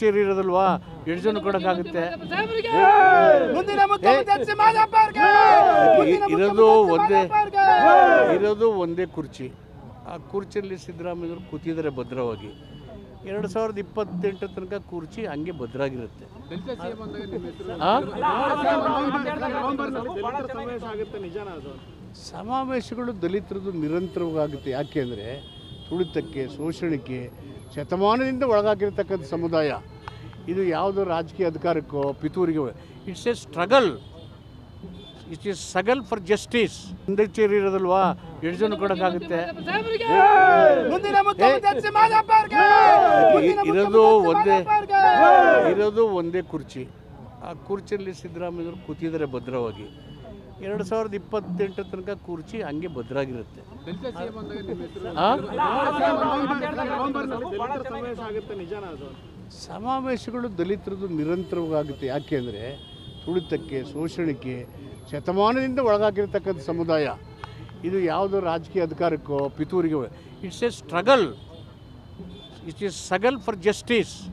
Chair ಇರೋದಲ್ವಾ? ಎಷ್ಟು ಜನ ಕೊಡೋಕ್ಕಾಗುತ್ತೆ. ಮುಂದಿನ ಮುಖ್ಯಮಂತ್ರಿ ಮಾದಪ್ಪ ಇರೋದು ಒಂದೇ ಇರೋದು ಒಂದೇ ಕುರ್ಚಿ. ಆ ಕುರ್ಚಿಯಲ್ಲಿ ಸಿದ್ದರಾಮಯ್ಯವರು ಕೂತಿದ್ದಾರೆ ಭದ್ರವಾಗಿ. ಎರಡು ಸಾವಿರದ ಇಪ್ಪತ್ತೆಂಟು ತನಕ ಕುರ್ಚಿ ಹಂಗೆ ಭದ್ರಾಗಿರುತ್ತೆ. ಆ? ಸಮಾವೇಶಗಳು ದಲಿತರದ್ದು ನಿರಂತರವಾಗುತ್ತೆ. ಯಾಕೆಂದರೆ ತುಳಿತಕ್ಕೆ ಶೋಷಣೆಗೆ ಶತಮಾನದಿಂದ ಒಳಗಾಗಿರ್ತಕ್ಕಂಥ ಸಮುದಾಯ. ಇದು ಯಾವುದೋ ರಾಜಕೀಯ ಅಧಿಕಾರಕ್ಕೋ ಪಿತೂರಿಗೆ it's a struggle it is struggle for justice ಒಂದೇ ಚೇರ್ ಇರೋದಲ್ವಾ ಎಷ್ಟು ಜನ ಕೊಡೋಕ್ಕಾಗುತ್ತೆ ಇರೋದು ಒಂದೇ ಇರೋದು ಒಂದೇ ಕುರ್ಚಿ. ಆ ಕುರ್ಚಿಯಲ್ಲಿ ಸಿದ್ದರಾಮಯ್ಯವರು ಕೂತಿದ್ದಾರೆ ಭದ್ರವಾಗಿ. ಎರಡು ಸಾವಿರದ ಇಪ್ಪತ್ತೆಂಟು ತನಕ ಕುರ್ಚಿ ಹಂಗೆ ಭದ್ರಾಗಿರುತ್ತೆ. ಆ? ಸಮಾವೇಶಗಳು ದಲಿತರದ್ದು ನಿರಂತರವಾಗುತ್ತೆ. ಯಾಕೆಂದರೆ ತುಳಿತಕ್ಕೆ ಶೋಷಣೆಗೆ ಶತಮಾನದಿಂದ ಒಳಗಾಗಿರ್ತಕ್ಕಂಥ ಸಮುದಾಯ. ಇದು ಯಾವುದೋ ರಾಜಕೀಯ ಅಧಿಕಾರಕ್ಕೋ ಪಿತೂರಿಗೆ it's a struggle. It's a struggle for justice.